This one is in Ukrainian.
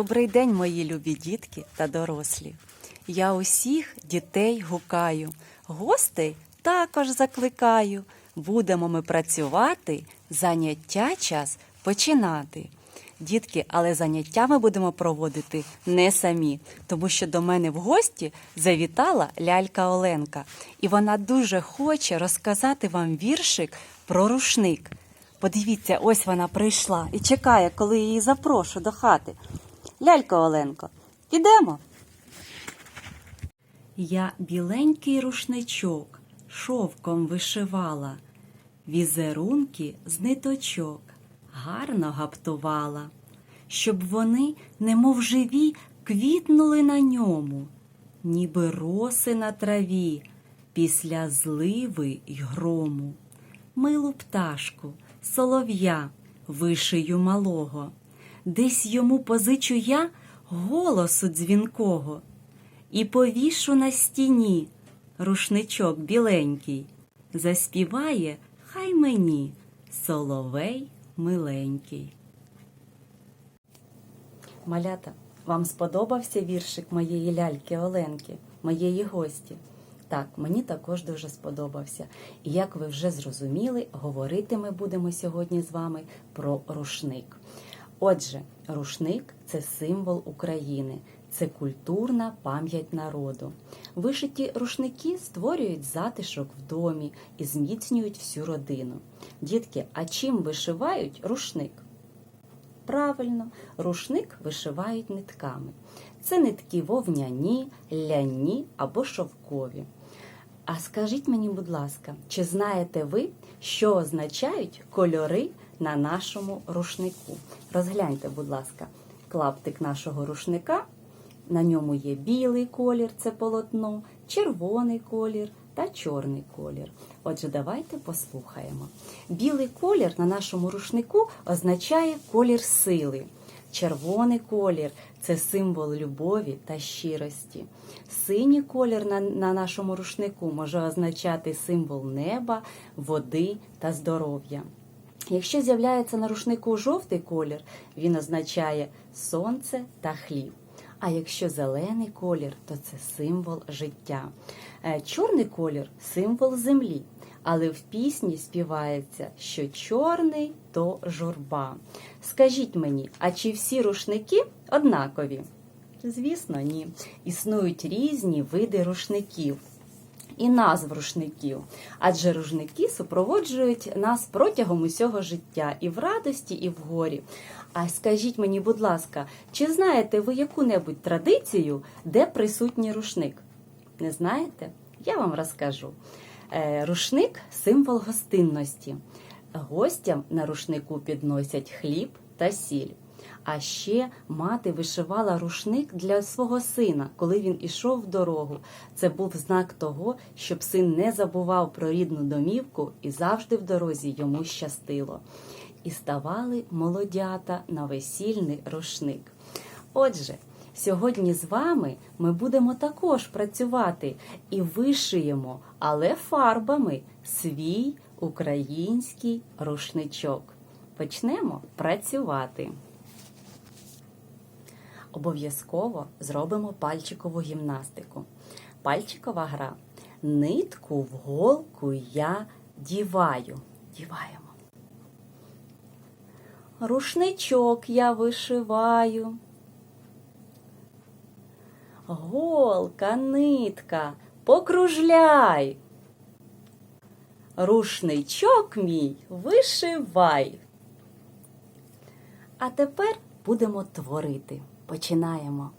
Добрий день, мої любі дітки та дорослі. Я усіх дітей гукаю, гостей також закликаю. Будемо ми працювати, заняття час починати. Дітки, але заняття ми будемо проводити не самі, тому що до мене в гості завітала лялька Оленка, і вона дуже хоче розказати вам віршик про рушник. Подивіться, ось вона прийшла і чекає, коли її запрошу до хати. Лялько Оленко, ідемо. Я біленький рушничок шовком вишивала, візерунки з ниточок гарно гаптувала, щоб вони, немов живі, квітнули на ньому, ніби роси на траві після зливи й грому. Милу пташку, солов'я вишию малого, десь йому позичу я голосу дзвінкого і повішу на стіні рушничок біленький, заспіває хай мені соловей миленький. Малята, вам сподобався віршик моєї ляльки Оленки, моєї гості? Так, мені також дуже сподобався. І як ви вже зрозуміли, говорити ми будемо сьогодні з вами про рушник. Отже, рушник це символ України, це культурна пам'ять народу. Вишиті рушники створюють затишок в домі і зміцнюють всю родину. Дітки, а чим вишивають рушник? Правильно, рушник вишивають нитками. Це нитки вовняні, ляні або шовкові. А скажіть мені, будь ласка, чи знаєте ви, що означають кольори на нашому рушнику? Розгляньте, будь ласка, клаптик нашого рушника. На ньому є білий колір, це полотно, червоний колір та чорний колір. Отже, давайте послухаємо. Білий колір на нашому рушнику означає колір сили. Червоний колір це символ любові та щирості. Синій колір на, на нашому рушнику може означати символ неба, води та здоров'я. Якщо з'являється на рушнику жовтий колір, він означає сонце та хліб. А якщо зелений колір, то це символ життя. Е, Чорний колір символ землі. Але в пісні співається, що чорний то журба. Скажіть мені, а чи всі рушники однакові? Звісно, ні. Існують різні види рушників і назв рушників, адже рушники супроводжують нас протягом усього життя і в радості, і в горі. А скажіть мені, будь ласка, чи знаєте ви яку-небудь традицію, де присутній рушник? Не знаєте? Я вам розкажу. Е, Рушник символ гостинності. Гостям на рушнику підносять хліб та сіль. А ще мати вишивала рушник для свого сина, коли він ішов в дорогу. Це був знак того, щоб син не забував про рідну домівку і завжди в дорозі йому щастило. І ставали молодята на весільний рушник. Отже, сьогодні з вами ми будемо також працювати і вишиємо, але фарбами свій український рушничок. Почнемо працювати. Обов'язково зробимо пальчикову гімнастику. Пальчикова гра. Нитку в голку я діваю. Діваємо. Рушничок я вишиваю. Голка, нитка, покружляй. Рушничок мій вишивай. А тепер будемо творити. Починаємо.